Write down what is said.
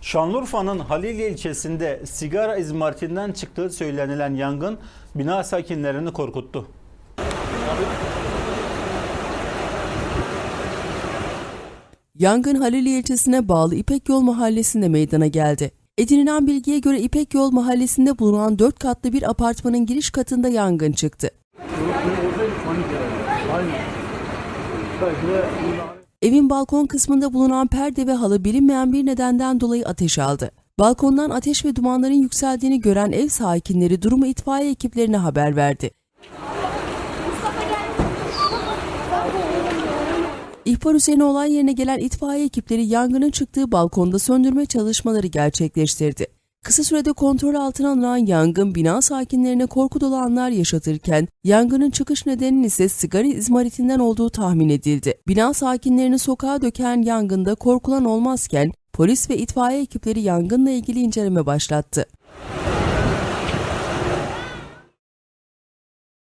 Şanlıurfa'nın Halilye ilçesinde sigara izmaritinden çıktığı söylenilen yangın bina sakinlerini korkuttu. Yangın Halili ilçesine bağlı İpek Yol mahallesinde meydana geldi. Edinilen bilgiye göre İpek Yol mahallesinde bulunan 4 katlı bir apartmanın giriş katında yangın çıktı. Evin balkon kısmında bulunan perde ve halı bilinmeyen bir nedenden dolayı ateş aldı. Balkondan ateş ve dumanların yükseldiğini gören ev sakinleri durumu itfaiye ekiplerine haber verdi. İhbar üzerine olay yerine gelen itfaiye ekipleri yangının çıktığı balkonda söndürme çalışmaları gerçekleştirdi. Kısa sürede kontrol altına alınan yangın bina sakinlerine korku dolu anlar yaşatırken yangının çıkış nedeninin ise sigara izmaritinden olduğu tahmin edildi. Bina sakinlerini sokağa döken yangında korkulan olmazken polis ve itfaiye ekipleri yangınla ilgili inceleme başlattı.